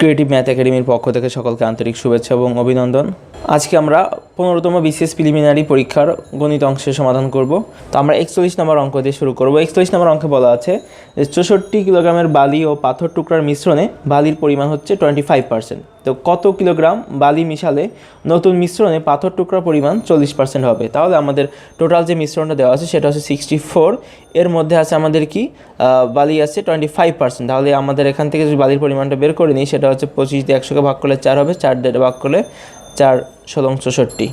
Creative math একাডেমির পক্ষ থেকে সকলকে আন্তরিক শুভেচ্ছা এবং অভিনন্দন। আজকে আমরা পনেরোতম বিসিএস প্রিলিমিনারি পরীক্ষার গণিত অংশের সমাধান করব। তো আমরা একচল্লিশ নম্বর অঙ্ক দিয়ে শুরু করব। একচল্লিশ নম্বর অঙ্কে বলা আছে যে চৌষট্টি কিলোগ্রামের বালি ও পাথর টুকরার মিশ্রণে বালির পরিমাণ হচ্ছে টোয়েন্টি ফাইভ পার্সেন্ট। তো কত কিলোগ্রাম বালি মিশালে নতুন মিশ্রণে পাথর টুকরার পরিমাণ চল্লিশ পার্সেন্ট হবে? তাহলে আমাদের টোটাল যে মিশ্রণটা দেওয়া আছে সেটা হচ্ছে সিক্সটি ফোর। এর মধ্যে আছে আমাদের কি? বালি আছে টোয়েন্টি ফাইভ পার্সেন্ট। তাহলে আমাদের এখান থেকে যদি বালির পরিমাণটা বের করে নিই, সেটা হচ্ছে পঁচিশ দিয়ে একশোকে ভাগ করলে চার হবে, চার দিয়ে ভাগ করলে চার ষোলো চৌষট্টি।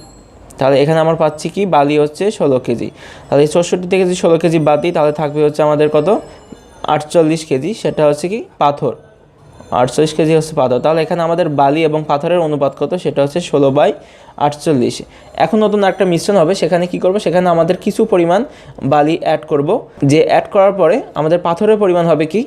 তাহলে এখানে আমার পাচ্ছি কি? বালি হচ্ছে ষোলো কেজি। তাহলে এই চৌষট্টি থেকে যদি ষোলো কেজি বাদ দিই, তাহলে থাকবে হচ্ছে আমাদের কত? আটচল্লিশ কেজি, সেটা হচ্ছে কি? পাথর। আটচল্লিশ কেজি হচ্ছে পাথর। তাহলে এখানে আমাদের বালি এবং পাথরের অনুপাত কত? সেটা হচ্ছে ষোলো বাই আটচল্লিশ। এখন নতুন একটা মিশ্রণ হবে, সেখানে কি করব? সেখানে আমাদের কিছু পরিমাণ বালি অ্যাড করব। যে অ্যাড করার পরে আমাদের পাথরের পরিমাণ হবে কি?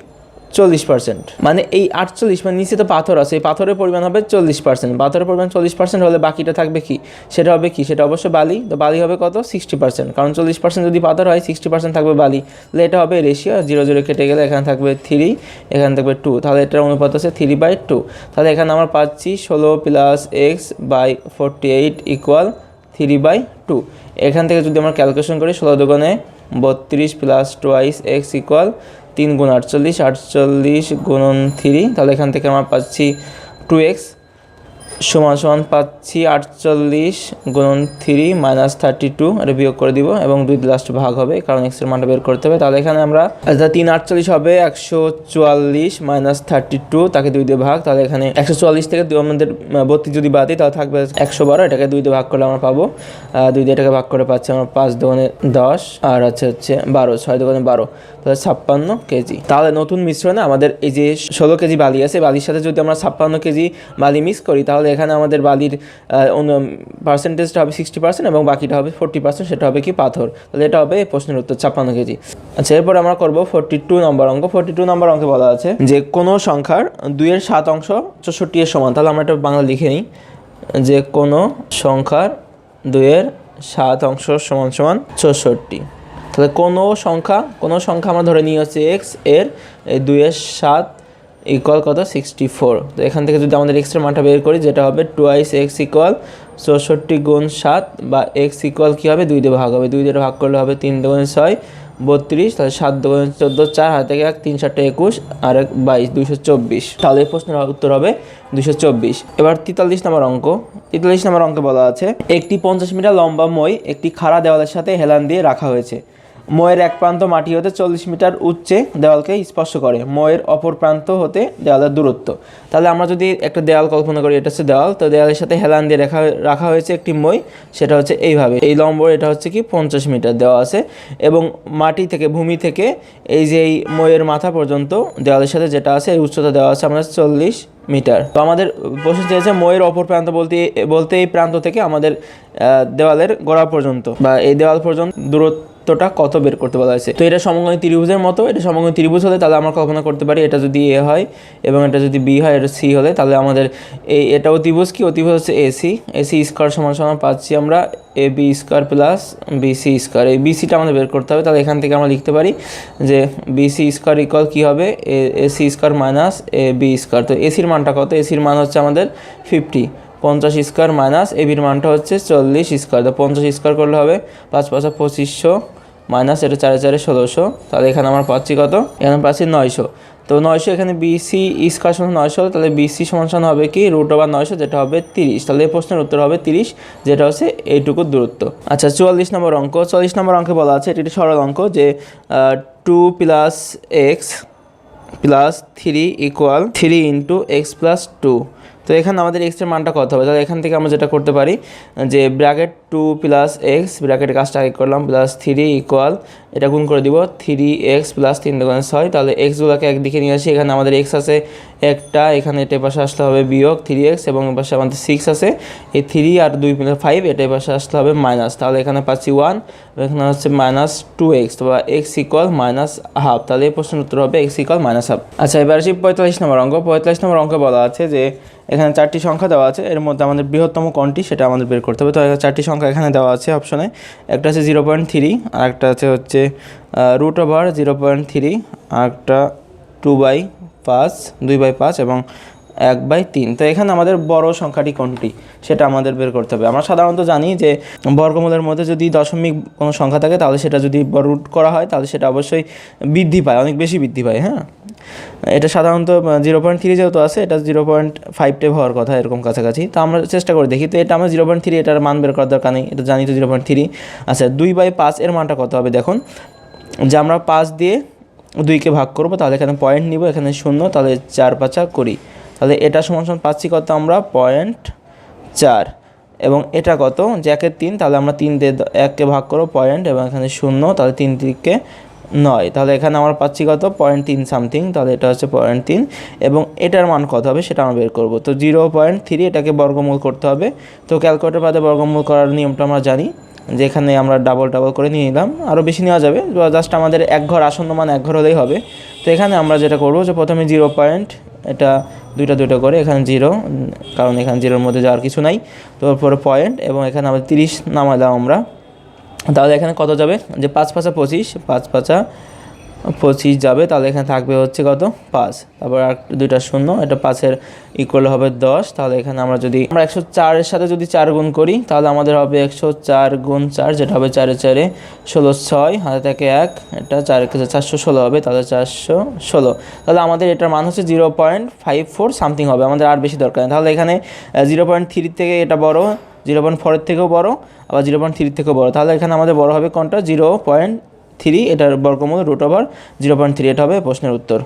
চল্লিশ পার্সেন্ট মানে এই আটচল্লিশ মানে নিচে তো পাথর আছে, এই পাথরের পরিমাণ হবে চল্লিশ পার্সেন্ট পাথরের পরিমাণ চল্লিশ পার্সেন্ট হলে বাকিটা থাকবে কি? সেটা হবে কি? সেটা অবশ্যই বালি। তো বালি হবে কত? সিক্সটি পার্সেন্ট কারণ চল্লিশ পার্সেন্ট যদি পাথর হয় সিক্সটি পার্সেন্ট থাকবে বালি। তাহলে এটা হবে রেশিও জিরো জিরো কেটে গেলে এখানে থাকবে থ্রি এখানে থাকবে টু তাহলে এটার অনুপাত আছে থ্রি বাই টু তাহলে এখানে আমরা পাচ্ছি ষোলো plus X by forty eight equal three by two এখান থেকে যদি আমরা ক্যালকুলেশন করি, ষোলো দোকানে বত্রিশ প্লাস টোয়াইস এক্স ইকুয়াল তিন গুণ আটচল্লিশ আটচল্লিশ গুণন থ্রি তাহলে এখান থেকে আমরা পাচ্ছি টু এক্স সমান সমান পাচ্ছি আটচল্লিশ গুণন থ্রি মাইনাস থার্টি টু এটা বিয়োগ করে দিব এবং দুই লাস্ট ভাগ হবে কারণ এক্সের মানটা বের করতে হবে। তাহলে এখানে আমরা আচ্ছা তিন আটচল্লিশ হবে, একশো চুয়াল্লিশ মাইনাস থার্টি টু তাকে দুই দিয়ে ভাগ, তাহলে এখানে একশো চুয়াল্লিশ থেকে আমাদের বত্রিশ যদি বাদ দিই, তাহলে থাকবে একশো বারো, এটাকে দুই দিয়ে ভাগ করলে আমরা পাবো। দুই দিয়ে এটাকে ভাগ করে পাচ্ছি আমরা পাঁচ দোকানে দশ, আর আছে হচ্ছে বারো, ছয় দোকানে বারো, তাহলে ছাপ্পান্ন কেজি। তাহলে নতুন মিশ্রণে আমাদের এই যে ষোলো কেজি বালি আছে বালির সাথে যদি আমরা ছাপ্পান্ন কেজি বালি মিক্স করি, তাহলে এখানে আমাদের বালির পার্সেন্টেজটা হবে সিক্সটি পার্সেন্ট এবং বাকিটা হবে ফোর্টি পার্সেন্ট সেটা হবে কি পাথর। তাহলে এটা হবে প্রশ্নের উত্তর, ছাপ্পান্ন কেজি। আচ্ছা এরপর আমরা করব ফোর্টি টু নম্বর অঙ্ক। ফোর্টি টু নম্বর অঙ্কে বলা আছে যে, কোনো সংখ্যার দুইয়ের সাত অংশ চৌষট্টি এর সমান। তাহলে আমরা এটা বাংলা লিখে নিই। যে, কোনো সংখ্যার দুইয়ের সাত অংশ সমান সমান চৌষট্টি। তাহলে কোনো সংখ্যা কোনো সংখ্যা আমরা ধরে নিয়ে হচ্ছে এক্সের দুইয়ের সাত ইকুয়াল কত? সিক্সটি ফোর তো এখান থেকে যদি আমাদের এক্সের মানটা বের করি, যেটা হবে টুয়াইস এক্স ইকুয়াল চৌষট্টি গুণ সাত বা এক্স ইকুয়াল কী হবে? দুই দিয়ে ভাগ হবে। দুই দিয়ে ভাগ করলে হবে তিন দুগুণে ছয়, বত্রিশ, তাহলে সাত দুগুণে চোদ্দ, চার, হাতে এক, তিন সাতটা একুশ, আর এক, বাইশ, দুইশো চব্বিশ। তাহলে এই প্রশ্নের উত্তর হবে দুইশো চব্বিশ। এবার তেতাল্লিশ নম্বর অঙ্ক। তেতাল্লিশ নম্বর অঙ্কে বলা আছে, একটি পঞ্চাশ মিটার লম্বা মই একটি খাড়া দেওয়ালের সাথে হেলান দিয়ে রাখা হয়েছে। ময়ের এক প্রান্ত মাটি হতে চল্লিশ মিটার উচ্চে দেওয়ালকে স্পর্শ করে। ময়ের অপর প্রান্ত হতে দেওয়ালের দূরত্ব। তাহলে আমরা যদি একটা দেওয়াল কল্পনা করি, এটা হচ্ছে দেওয়াল। তো দেওয়ালের সাথে হেলান দিয়ে রাখা রাখা হয়েছে একটি মই, সেটা হচ্ছে এইভাবে। এই লম্ব এটা হচ্ছে কি? পঞ্চাশ মিটার দেওয়া আছে। এবং মাটি থেকে, ভূমি থেকে এই যে এই ময়ের মাথা পর্যন্ত দেওয়ালের সাথে যেটা আছে, এই উচ্চতা দেওয়া আছে আমাদের চল্লিশ মিটার। তো আমাদের প্রশ্ন চেয়েছে, ময়ের অপর প্রান্ত বলতে বলতে এই প্রান্ত থেকে আমাদের দেওয়ালের গোড়া পর্যন্ত বা এই দেওয়াল পর্যন্ত দূরত্বটা কত বের করতে বলা হয়েছে? তো এটা সমগ্র ত্রিভুজের মতো, এটা সমগ্র ত্রিভুজ হলে তাহলে আমরা কল্পনা করতে পারি এটা যদি এ হয় এবং এটা যদি বি হয়, এটা সি হলে, তাহলে আমাদের এই এটা অতিভুজ কি? অতিভুজ হচ্ছে এসি এসি স্কোয়ার সমান সমান পাচ্ছি আমরা A B square plus BC square. এই বিসিটা আমাদের বের করতে হবে, তাহলে এখান থেকে আমরা লিখতে পারি যে বিসি স্কোয়ার ইকুয়াল কী হবে? A AC square minus A B square. তো এসির মানটা কত? এসির মান হচ্ছে আমাদের ফিফটি। পঞ্চাশ স্কোয়ার মাইনাস এবির মানটা হচ্ছে চল্লিশ স্কোয়ার। তো পঞ্চাশ স্কোয়ার করলে হবে পাঁচ পাঁচা পঁচিশশো মাইনাস এটা চারে চারে ষোলোশো, তাহলে এখানে আমরা পাচ্ছি কত? এখানে পাচ্ছি নয়শো। তো নয়শো এখানে বিসি স্কোয়ার সমান নয়শো তাহলে বিসি সমান হবে কি? রুট ওভার নয়শো, যেটা হবে তিরিশ। তাহলে এই প্রশ্নের উত্তর হবে তিরিশ, যেটা হচ্ছে এইটুকু দূরত্ব। আচ্ছা চুয়াল্লিশ নম্বর অঙ্ক। চল্লিশ নম্বর অঙ্কে বলা আছে, এটি সরল অঙ্ক যে two plus X plus three equal three into X plus two তো এখানে আমাদের এক্সের মানটা কত হবে? তাহলে এখান থেকে আমরা যেটা করতে পারি, যে bracket two plus X bracket কাজটা আগে করলাম প্লাস থ্রি ইকুয়াল এটা গুণ করে দিব থ্রি এক্স প্লাস তিন দোকানে ছয়। তাহলে এক্সগুলোকে একদিকে নিয়ে আসি, এখানে আমাদের এক্স আছে একটা, এখানে এটার পাশে আসতে হবে বিয়োগ থ্রি এক্স এবং পাশে আমাদের সিক্স আছে। এই থ্রি আর দুই প্লাস ফাইভ এটার পাশে আসতে হবে মাইনাস তাহলে এখানে পাচ্ছি ওয়ান এখানে হচ্ছে মাইনাস টু এক্স বা এক্স ইকুয়াল মাইনাস হাফ তাহলে এই প্রশ্নের উত্তর হবে এক্স ইকুয়াল মাইনাস হাফ আচ্ছা এবার আসি পঁয়তাল্লিশ নম্বর অঙ্ক। পঁয়তাল্লিশ নম্বর অঙ্কে বলা আছে যে, এখানে চারটি সংখ্যা দেওয়া আছে। এর মধ্যে আমাদের বৃহত্তম কোনটি সেটা আমাদের বের করতে হবে। তো চারটি সংখ্যা এখানে দেওয়া আছে অপশনে একটা আছে জিরো পয়েন্ট থ্রি আর একটা আছে হচ্ছে root over zero point three আরেকটা টু বাই পাঁচ দুই বাই পাঁচ এবং এক বাই তিন। তো এখানে আমাদের বড় সংখ্যাটি কোনটি? সেটা আমাদের বের করতে হবে। আমরা সাধারণত জানি যে বর্গমূলের মধ্যে যদি দশমিক কোনো সংখ্যা থাকে, তাহলে সেটা যদি রুট করা হয়, তাহলে সেটা অবশ্যই বৃদ্ধি পায়, অনেক বেশি বৃদ্ধি পায় হ্যাঁ? এটা সাধারণত জিরো পয়েন্ট থ্রি যেহেতু আছে, এটা জিরো পয়েন্ট ফাইভ টেপ হওয়ার কথা এরকম কাছাকাছি। তো আমরা চেষ্টা করে দেখি। তো এটা আমরা জিরো পয়েন্ট থ্রি এটার মান বের করার দরকার নেই, এটা জানি তো জিরো পয়েন্ট থ্রি আচ্ছা দুই বাই পাঁচ এর মানটা কত হবে? দেখুন, যে আমরা পাঁচ দিয়ে দুইকে ভাগ করব, তাহলে এখানে পয়েন্ট নিব, এখানে শূন্য, তাহলে চার পাঁচা করি তাহলে এটা সমান সমান পাচ্ছি কত আমরা? পয়েন্ট চার। এবং এটা কত? যে একের তিন, তাহলে আমরা তিন দিয়ে এককে ভাগ করব পয়েন্ট, এবং এখানে শূন্য, তাহলে তিন দিকে নয়। তাহলে এখানে আমরা পাচ্ছি কত? পয়েন্ট তিন সামথিং, তাহলে এটা হচ্ছে পয়েন্ট তিন। এবং এটার মান কত হবে? সেটা আমরা বের করব। তো জিরো পয়েন্ট থ্রি, এটাকে বর্গমূল করতে হবে। তো ক্যালকুলেটার বাদে বর্গমূল করার নিয়মটা আমরা জানি যেখানে আমরা ডাবল ডাবল করে নিয়ে নিলাম। আরও বেশি নেওয়া যাবে। জাস্ট আমাদের এক ঘর আসন্ন মান এক ঘর হলেই হবে। তো এখানে আমরা যেটা করব যে প্রথমে জিরো পয়েন্ট এটা দুইটা দুইটা করে, এখানে জিরো কারণ এখানে জিরোর মধ্যে যাওয়ার কিছু নাই। তারপরে পয়েন্ট এবং এখানে আমাদের তিরিশ নামালাম আমরা। তাহলে এখানে কত যাবে? যে পাঁচ পাঁচা পঁচিশ, পাঁচ পাঁচা পঁচিশ যাবে, তাহলে এখানে থাকবে হচ্ছে কত? পাঁচ। তারপর আর দুইটা শূন্য, এটা পাঁচের ইকুয়াল হবে দশ, তাহলে এখানে আমরা যদি, আমরা একশো চারের সাথে যদি চার গুণ করি, তাহলে আমাদের হবে একশো চার গুণ চার, যেটা হবে চারে চারে ষোলো ছয়, হাতে থেকে এক, এটা চার চারশো ষোলো হবে, তাহলে চারশো ষোলো। তাহলে আমাদের এটার মান হচ্ছে zero point five four something হবে, আমাদের আর বেশি দরকার নেই। তাহলে এখানে জিরো পয়েন্ট থ্রি থেকে এটা বড় জিরো পয়েন্ট ফোরের থেকেও বড়, আবার জিরো পয়েন্ট থ্রির থেকেও বড়। তাহলে এখানে আমাদের বড় হবে কোনটা? জিরো পয়েন্ট থ্রি, এটার বর্গমূল root over zero point three এটা হবে প্রশ্নের উত্তর।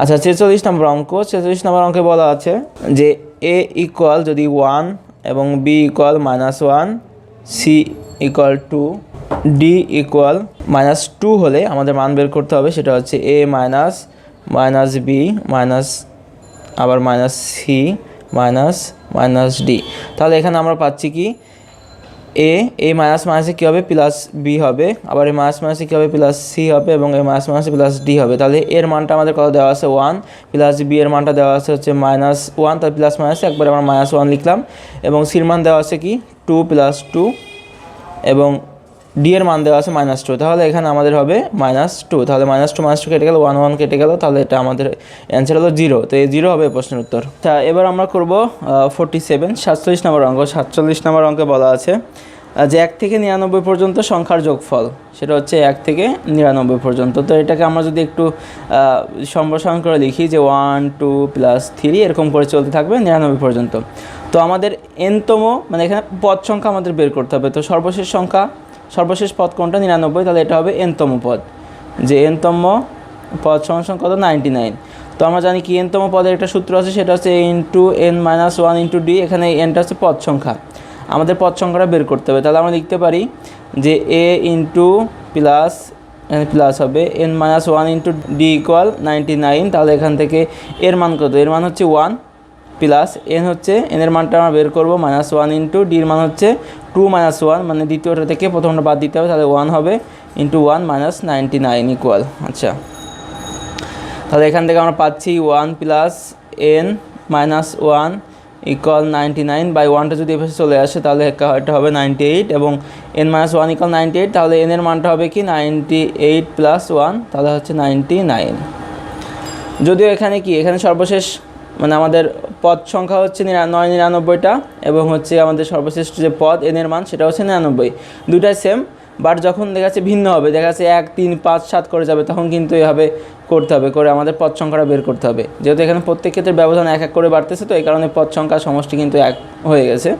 আচ্ছা ছেচল্লিশ নম্বর অঙ্ক, ছেচল্লিশ নম্বর অঙ্কে বলা আছে যে এ ইকুয়াল যদি ওয়ান এবং B equal minus one C equal two D equal minus two হলে আমাদের মান বের করতে হবে, সেটা হচ্ছে A minus minus B minus আবার minus C minus minus D তাহলে এখানে আমরা পাচ্ছি কি? এ এই মাইনাস মাইনাসে কী হবে? প্লাস বি হবে। আবার এই মাইনাস মাইনাসে কী হবে? প্লাস সি হবে এবং এই মাইনাস মাইনাসে প্লাস ডি হবে। তাহলে এর মানটা আমাদের কত দেওয়া আছে? ওয়ান প্লাস বি এর মানটা দেওয়া আছে হচ্ছে মাইনাস ওয়ান তার প্লাস মাইনাসে একবার আমরা মাইনাস ওয়ান লিখলাম এবং সির মান দেওয়া আছে কি? টু প্লাস টু এবং ডি এর মান দেওয়া আছে মাইনাস টু তাহলে এখানে আমাদের হবে মাইনাস টু তাহলে মাইনাস টু মাইনাস টু কেটে গেল ওয়ান ওয়ান কেটে গেল, তাহলে এটা আমাদের অ্যান্সার হলো জিরো তো এই জিরো হবে প্রশ্নের উত্তর। আচ্ছা এবার আমরা করব ফোর্টি সেভেন সাতচল্লিশ নম্বর অঙ্ক, সাতচল্লিশ নম্বর অঙ্কে বলা আছে যে এক থেকে নিরানব্বই পর্যন্ত সংখ্যার যোগফল, সেটা হচ্ছে এক থেকে নিরানব্বই পর্যন্ত। তো এটাকে আমরা যদি একটু সম্প্রসারণ করে লিখি যে ওয়ান টু প্লাস থ্রি এরকম করে চলতে থাকবে নিরানব্বই পর্যন্ত। তো আমাদের এনতম মানে এখানে পদ সংখ্যা আমাদের বের করতে হবে, তো সর্বশেষ সংখ্যা সর্বশেষ পদ কোনটা? নিরানব্বই। তাহলে এটা হবে এনতম পদ। যে এনতম পদ সমান কত? Ninety nine. তো আমরা জানি কি এনতম পদের একটা সূত্র আছে, সেটা হচ্ছে A into N minus one into D এখানে এনটা হচ্ছে পদ সংখ্যা। আমাদের পদ সংখ্যাটা বের করতে হবে। তাহলে আমরা লিখতে পারি যে এ ইন্টু প্লাস এখানে প্লাস হবে N minus one into D equal ninety nine তাহলে এখান থেকে এর মান কত? এর মান হচ্ছে ওয়ান প্লাস এন হচ্ছে এনের মানটা আমরা বের করব মাইনাস ওয়ান ইন্টু ডির মান হচ্ছে টু মাইনাস ওয়ান মানে দ্বিতীয়টা থেকে প্রথমটা বাদ দিতে হবে, তাহলে ওয়ান হবে into one minus ninety nine equal আচ্ছা। তাহলে এখান থেকে আমরা পাচ্ছি one plus N minus one equal ninety nine by ওয়ানটা যদি এভাবে চলে আসে, তাহলে একটা- হবে নাইনটি এইট এবং N minus one equal ninety eight তাহলে এনের মানটা হবে কি? নাইনটি এইট প্লাস ওয়ান তাহলে হচ্ছে নাইনটি নাইন যদিও এখানে কি? এখানে সর্বশেষ মানে আমাদের পদ সংখ্যা হচ্ছে নয় নিরানব্বইটা এবং হচ্ছে আমাদের সর্বশেষ যে পদ এনের মান সেটা হচ্ছে নিরানব্বই। দুটাই সেম বাট যখন দেখা যাচ্ছে ভিন্ন হবে, দেখা যাচ্ছে এক, তিন, পাঁচ, সাত করে যাবে, তখন কিন্তু এভাবে করতে হবে, করে আমাদের পদ সংখ্যাটা বের করতে হবে। যেহেতু এখানে প্রত্যেক ক্ষেত্রে ব্যবধান এক এক করে বাড়তেছে, তো এই কারণে পদ সংখ্যা সমষ্টি কিন্তু এক হয়ে গেছে।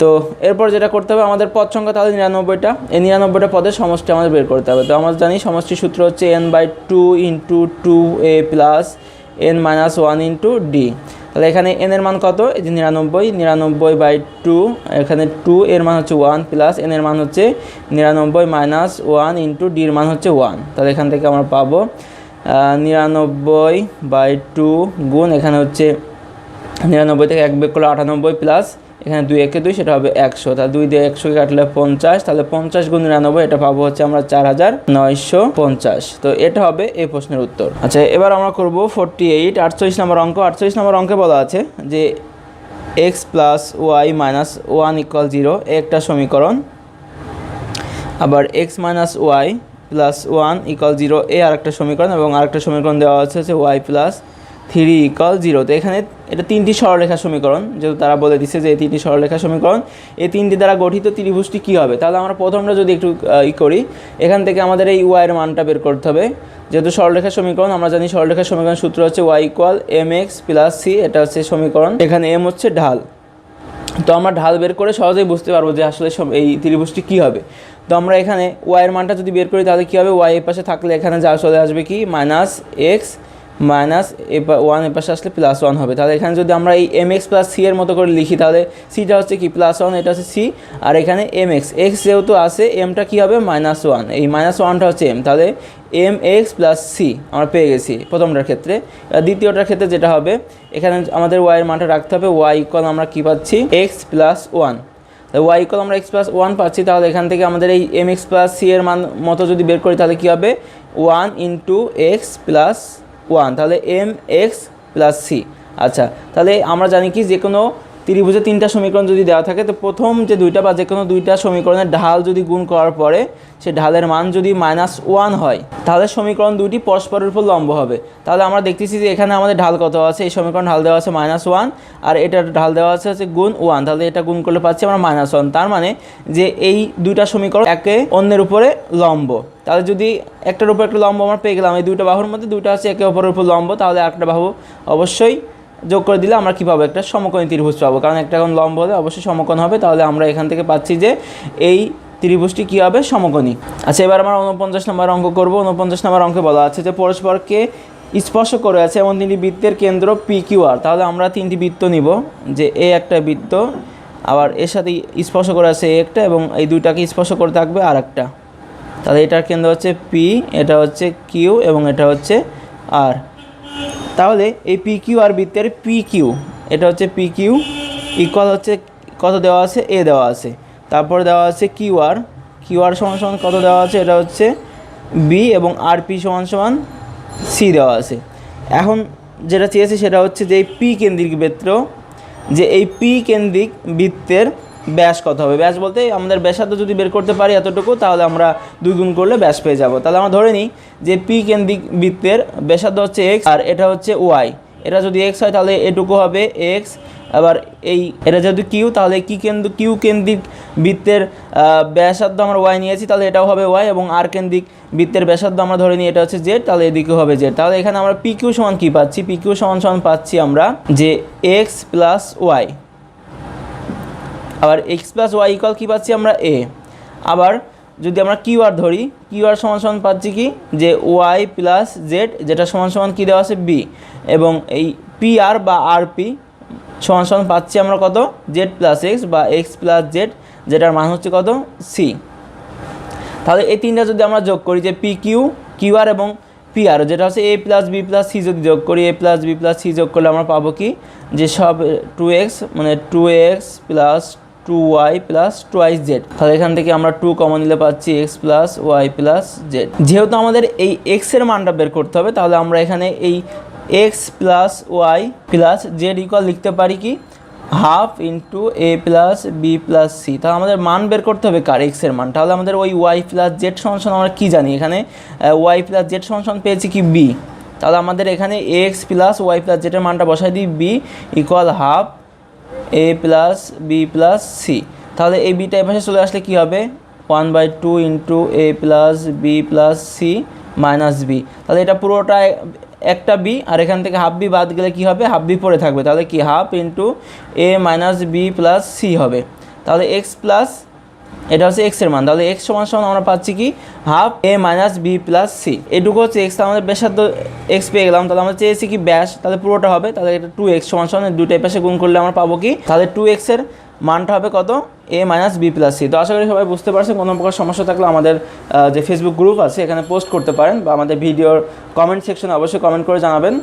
তো এরপর যেটা করতে হবে, আমাদের পদ সংখ্যা তাহলে নিরানব্বইটা। এই নিরানব্বইটা পদের সমষ্টি আমাদের বের করতে হবে। তো আমরা জানি সমষ্টি সূত্র হচ্ছে N by two into two A plus N minus one into D তাহলে এখানে এন এর মান কত? এই যে নিরানব্বই নিরানব্বই বাই টু এখানে টু এর মান হচ্ছে ওয়ান প্লাস এন এর মান হচ্ছে নিরানব্বই মাইনাস ওয়ান ইন্টু ডির মান হচ্ছে ওয়ান তাহলে এখান থেকে আমরা পাবো নিরানব্বই বাই টু গুণ এখানে হচ্ছে, নিরানব্বই থেকে এক বেগ করলে আটানব্বই প্লাস এখানে দুই একে দুই, সেটা হবে একশো। তাহলে দুই দিয়ে একশো কাটলে পঞ্চাশ, তাহলে পঞ্চাশ গুণ নিরানব্বই, এটা পাবো হচ্ছে আমরা চার হাজার নয়শো পঞ্চাশ। তো এটা হবে এই প্রশ্নের উত্তর। আচ্ছা এবার আমরা করব ফোরটি এইট আটচল্লিশ নম্বর অঙ্ক। আটচল্লিশ নম্বর অঙ্কে বলা আছে যে X plus Y minus one equal zero একটা সমীকরণ। আবার X minus Y plus one equal zero এ আরেকটা সমীকরণ এবং আরেকটা সমীকরণ দেওয়া আছে হচ্ছে Y plus three equal zero তো এখানে এটা তিনটি সরলরেখা সমীকরণ, যেহেতু তারা বলে দিছে যে এই তিনটি সরলরেখা সমীকরণ, এই তিনটি দ্বারা গঠিত ত্রিভুজটি কী হবে? তাহলে আমরা প্রথমটা যদি একটু ই করি, এখান থেকে আমাদের এই ওয়াইয়ের মানটা বের করতে হবে। যেহেতু সরলরেখা সমীকরণ, আমরা জানি সরলরেখা সমীকরণ সূত্র হচ্ছে Y equal M X plus C এটা হচ্ছে সমীকরণ। এখানে এম হচ্ছে ঢাল। তো আমরা ঢাল বের করে সহজেই বুঝতে পারব যে আসলে এই ত্রিভুজটি কী হবে। তো আমরা এখানে ওয়াইয়ের মানটা যদি বের করি, তাহলে কী হবে? ওয়াই এর পাশে থাকলে এখানে যা চলে আসবে কি? মাইনাস এক্স মাইনাস ওয়ানের পাশে আসলে প্লাস ওয়ান হবে। তাহলে এখানে যদি আমরা এই এম এক্স প্লাস সি এর মতো করে লিখি, তাহলে সিটা হচ্ছে কি? প্লাস ওয়ান এটা হচ্ছে সি আর এখানে এম এক্স এক্স যেহেতু আছে এমটা কী হবে? মাইনাস ওয়ান এই মাইনাস ওয়ানটা হচ্ছে এম তাহলে এম এক্স প্লাস সি আমরা পেয়ে গেছি প্রথমটার ক্ষেত্রে। দ্বিতীয়টার ক্ষেত্রে যেটা হবে, এখানে আমাদের ওয়াইয়ের মানটা রাখতে হবে ওয়াই ইকুয়াল আমরা কী পাচ্ছি? X plus one Y equal আমরা এক্স প্লাস ওয়ান পাচ্ছি, তাহলে এখান থেকে আমাদের এই এম এক্স প্লাস সি এর মান মতো যদি বের করি, তাহলে কী হবে? One into X plus one তাহলে এম এক্স প্লাস সি আচ্ছা তাহলে আমরা জানি কি যে কোনো ত্রিভুজে তিনটা সমীকরণ যদি দেওয়া থাকে, তো প্রথম যে দুইটা বা যে কোনো দুইটা সমীকরণের ঢাল যদি গুণ করার পরে, সে ঢালের মান যদি মাইনাস ওয়ান হয়, তাহলে সমীকরণ দুটি পরস্পরের উপর লম্ব হবে। তাহলে আমরা দেখতেছি যে এখানে আমাদের ঢাল কত আছে? এই সমীকরণ ঢাল দেওয়া আছে মাইনাস ওয়ান আর এটার ঢাল দেওয়া আছে হচ্ছে গুণ ওয়ান তাহলে এটা গুণ করলে পাচ্ছি আমরা মাইনাস ওয়ান তার মানে যে এই দুইটা সমীকরণ একে অন্যের উপরে লম্ব। তাহলে যদি একটার উপর একটা লম্ব আমরা পেয়ে গেলাম, এই দুইটা বাহুর মধ্যে দুইটা আছে একে অপরের উপর লম্ব, তাহলে একটা বাহু অবশ্যই যোগ করে দিলে আমরা কী পাবো? একটা সমকোণী ত্রিভুজ পাবো। কারণ একটা এখন লম্ব হলে অবশ্যই সমকোণ হবে। তাহলে আমরা এখান থেকে পাচ্ছি যে এই ত্রিভুজটি কী হবে? সমকোণী। আচ্ছা এবার আমরা উনপঞ্চাশ নম্বর অঙ্ক করব। উনপঞ্চাশ নম্বর অঙ্কে বলা আছে যে পরস্পরকে স্পর্শ করে আছে এমন তিনটি বৃত্তের কেন্দ্র পি কিউ আর তাহলে আমরা তিনটি বৃত্ত নিব, যে এ একটা বৃত্ত, আবার এর সাথে স্পর্শ করে আছে এ একটা এবং এই দুইটাকে স্পর্শ করে থাকবে আর একটা তাহলে এটার কেন্দ্র হচ্ছে পি এটা হচ্ছে কিউ এবং এটা হচ্ছে আর তাহলে এই পি কিউ আর বৃত্তের পি কিউ এটা হচ্ছে পি কিউ ইকুয়াল হচ্ছে কত দেওয়া আছে? এ দেওয়া আছে। তারপর দেওয়া আছে কিউ আর কিউ আর সমান সমান কত দেওয়া আছে? এটা হচ্ছে বি এবং আর পি সমান সমান সি দেওয়া আছে। এখন যেটা চেয়েছি সেটা হচ্ছে যে এই পি কেন্দ্রিক বৃত্ত, যে এই পি কেন্দ্রিক বৃত্তের ব্যাস কত হবে। ব্যাস বলতে আমাদের ব্যাসার্ধ যদি বের করতে পারি এতটুকু, তাহলে আমরা দুই গুণ করলে ব্যাস পেয়ে যাব। তাহলে আমরা ধরে নিই যে পি কেন্দ্রিক বৃত্তের ব্যাসার্ধ হচ্ছে এক্স আর এটা হচ্ছে ওয়াই এটা যদি এক্স হয়, তাহলে এটুকু হবে এক্স আবার এই, এটা যেহেতু কিউ তাহলে কি কেন্দ্র কিউ কেন্দ্রিক বৃত্তের ব্যাসার্ধ আমরা ওয়াই নিয়েছি, তাহলে এটাও হবে ওয়াই এবং আর কেন্দ্রিক বৃত্তের ব্যাসার্ধ আমরা ধরে নিই, এটা হচ্ছে জেড তাহলে এদিকে হবে জেড তাহলে এখানে আমরা পি কিউ সমান কী পাচ্ছি? পি কিউ সমান সমান পাচ্ছি আমরা যে এক্স প্লাস ওয়াই আবার এক্স প্লাস ওয়াই ইকাল কী পাচ্ছি আমরা? এ আবার যদি আমরা কিউ আর ধরি কিউ আর সমান সমান পাচ্ছি কি? যে ওয়াই প্লাস জেড যেটা সমান সমান কী দেওয়া আছে? বি এবং এই পি আর বা আর পি সমান সমান পাচ্ছি আমরা কত? জেড প্লাস এক্স বা এক্স প্লাস জেড যেটার মান হচ্ছে কত? সি তাহলে এই তিনটা যদি আমরা যোগ করি, যে পি কিউ কিউ আর এবং পি আর যেটা হচ্ছে A plus B plus C যদি যোগ করি A plus B plus C যোগ করলে আমরা পাবো কি? যে সব টু এক্স মানে two X plus two Y plus twice Z তাহলে এখান থেকে আমরা টু কমন নিলে পাচ্ছি X plus Y plus Z যেহেতু আমাদের এই এক্সের মানটা বের করতে হবে, তাহলে আমরা এখানে এই X plus Y plus Z equal লিখতে পারি কি? Half into A plus B plus C তাহলে আমাদের মান বের করতে হবে কার এক্সের মান? তাহলে আমাদের ওই ওয়াই প্লাস জেড সমান আমরা কী জানি? এখানে ওয়াই প্লাস জেড সমান পেয়েছি কি বি তাহলে আমাদের এখানে এক্স প্লাস ওয়াই প্লাস জেডের মানটা বসাই দিই B equal half A plus B plus C তাহলে এই বিটা এ পাশে চলে আসলে কী হবে? One by two into A plus B plus C minus B তাহলে এটা পুরোটা একটা বি আর এখান থেকে হাফ বি বাদ গেলে কী হবে? হাফ বি পড়ে থাকবে। তাহলে কি? Half into a minus b plus c হবে। তাহলে এক্স প্লাস এটা হচ্ছে এক্সের মান। তাহলে এক্স সমান সমান আমরা পাচ্ছি কি? Half a minus b plus c এটুকু হচ্ছে এক্স আমাদের ব্যাসার্ধ এক্স পেয়ে গেলাম। তাহলে আমরা চেয়েছি কি ব্যাস? তাহলে পুরোটা হবে। তাহলে এটা টু এক্স সমান সমান দুটো পাশে গুণ করলে আমরা পাবো কি? তাহলে টু এক্সের মানটা হবে কত? A minus b plus c তো আশা করি সবাই বুঝতে পারছেন। কোনো প্রকার সমস্যা থাকলে আমাদের যে ফেসবুক গ্রুপ আছে, এখানে পোস্ট করতে পারেন বা আমাদের ভিডিওর কমেন্ট সেকশনে অবশ্যই কমেন্ট করে জানাবেন।